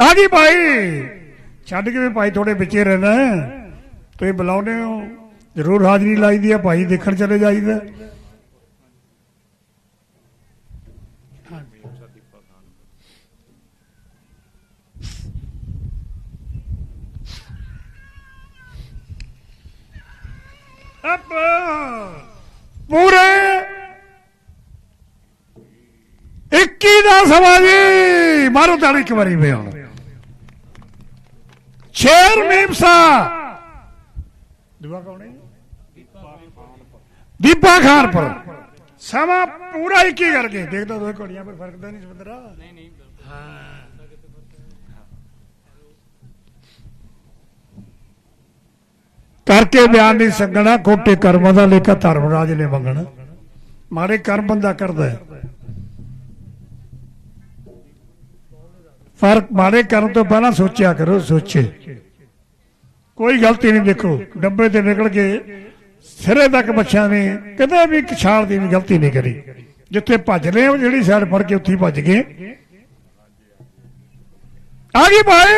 ਆ ਗਈ ਭਾਈ। ਛੱਡ ਕੇ ਵੀ ਭਾਈ ਥੋੜੇ ਵਿੱਚੇ ਰਹਿਣਾ। ਤੁਸੀਂ ਬੁਲਾਉਨੇ ਹੋ। ਜ਼ਰੂਰ ਹਾਜ਼ਰੀ ਲਾਈਦੀ ਆ ਭਾਈ ਦੇਖਣ ਚਲੇ ਜਾਈਦਾ। ਅਪ। ਪੂਰੇ 21 ਦਾ ਸਵਾ ਜੀ। ਮਾਰੋ ਤਾੜੀ ਇੱਕ ਵਾਰੀ ਵੇ ਹੁਣ। ਸ਼ੇਰ ਮੀਮਸਾ। ਦੁਆ ਕੌਣ ਹੈ ਦੀਪਾ ਖਾਨਪੁਰ। ਸਮਾਂ ਪੂਰਾ 21 ਕਰਕੇ। ਦੇਖਦਾ ਦੋਏ ਘੜੀਆਂ ਪਰ ਫ਼ਰਕ ਤਾਂ ਨਹੀਂ ਸਮੁੰਦਰਾ? ਨਹੀਂ ਨਹੀਂ ਕਰਕੇ ਬਿਆਨ ਨਹੀਂ ਸੰਗਣਾ ਖੋਟੇ ਕਰਮਾਂ ਦਾ ਲੇਖਾ ਧਰਮਰਾਜ ਨੇ ਮੰਗਣਾ। ਮਾੜੇ ਕਰਮ ਬੰਦਾ ਕਰਦਾ ਹੈ। ਫ਼ਰਕ ਮਾੜੇ ਕਰਨ ਤੋਂ ਪਹਿਲਾਂ ਸੋਚਿਆ ਕਰੋ, ਸੋਚੇ। ਕੋਈ ਗਲਤੀ ਨਹੀਂ ਦੇਖੋ। ਡੱਬੇ ਤੇ ਨਿਕਲ ਕੇ ਸਿਰੇ ਤੱਕ ਬੱਚਿਆਂ ਨੇ ਕਦੇ ਵੀ ਇੱਕ ਛਾਲ ਦੀ ਵੀ ਗਲਤੀ ਨਹੀਂ ਕਰੀ। ਜਿੱਥੇ ਭੱਜ ਰਹੇ ਹੋ ਜਿਹੜੀ ਸਾਈਡ ਫੜ ਕੇ ਉੱਥੇ ਭੱਜ ਗਏ। ਆ ਗਈ ਭਾਈ